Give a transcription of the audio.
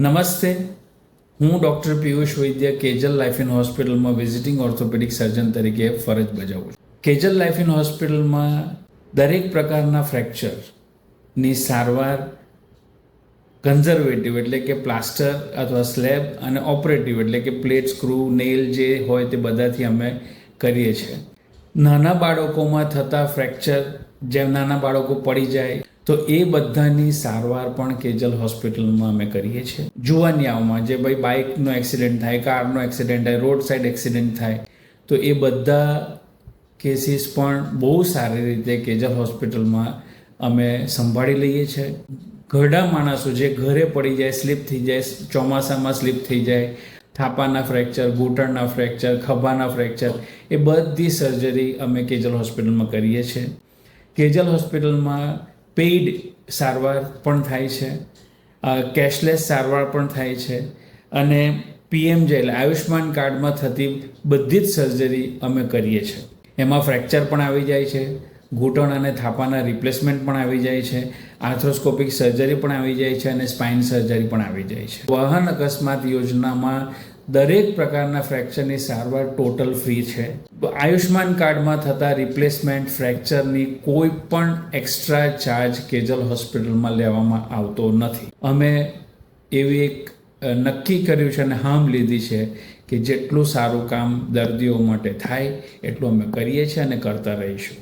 નમસ્તે. હું ડૉક્ટર પિયુષ વૈદ્ય, કેજલ લાઇફિન હોસ્પિટલમાં વિઝિટિંગ ઓર્થોપેડિક સર્જન તરીકે ફરજ બજાવું છું. કેજલ લાઇફિન હોસ્પિટલમાં દરેક પ્રકારના ફ્રેક્ચરની સારવાર કન્ઝર્વેટિવ એટલે કે પ્લાસ્ટર અથવા સ્લેબ અને ઓપરેટિવ એટલે કે પ્લેટ, સ્ક્રૂ નેલ જે હોય તે બધાથી અમે કરીએ છીએ. નાના બાળકોમાં થતા ફ્રેક્ચર, જેમ નાના બાળકો પડી જાય તો એ બધાની સારવાર પણ કેજલ હોસ્પિટલમાં અમે કરીએ છીએ. જુવાનિયાઓમાં જે ભાઈ બાઇકનો એક્સિડન્ટ થાય, કારનો એક્સિડન્ટ થાય રોડ સાઈડ એક્સિડન્ટ થાય, તો એ બધા કેસીસ પણ બહુ સારી રીતે કેજલ હોસ્પિટલમાં અમે સંભાળી લઈએ છીએ. ઘરડા માણસો જે ઘરે પડી જાય, સ્લીપ થઈ જાય, ચોમાસામાં સ્લીપ થઈ જાય, થાપાના ફ્રેક્ચર, ઘૂંટણના ફ્રેક્ચર, ખભાના ફ્રેક્ચર, એ બધી સર્જરી અમે કેજલ હોસ્પિટલમાં કરીએ છીએ. કેજલ હોસ્પિટલમાં પેઇડ સારવાર પણ થાય છે કેશલેસ સારવાર પણ થાય છે અને પીએમ જે એટલે આયુષ્માન કાર્ડમાં થતી બધી જ સર્જરી અમે કરીએ છીએ. એમાં ફ્રેક્ચર પણ આવી જાય છે, ઘૂંટણ અને થાપાના રિપ્લેસમેન્ટ પણ આવી જાય છે, આર્થ્રોસ્કોપિક સર્જરી પણ આવી જાય છે અને સ્પાઇન સર્જરી પણ આવી જાય છે. વાહન અકસ્માત યોજનામાં દરેક પ્રકારના ફ્રેક્ચરની સારવાર ટોટલ ફ્રી છે. આયુષ્માન કાર્ડમાં થતા રિપ્લેસમેન્ટ ફ્રેક્ચરની કોઈ પણ એક્સ્ટ્રા ચાર્જ કેજલ હોસ્પિટલમાં લેવામાં આવતો નથી. અમે એવી એક નક્કી કર્યું છે અને હામ લીધી છે કે જેટલું સારું કામ દર્દીઓ માટે થાય, એટલું અમે કરીએ છીએ અને કરતા રહીશું.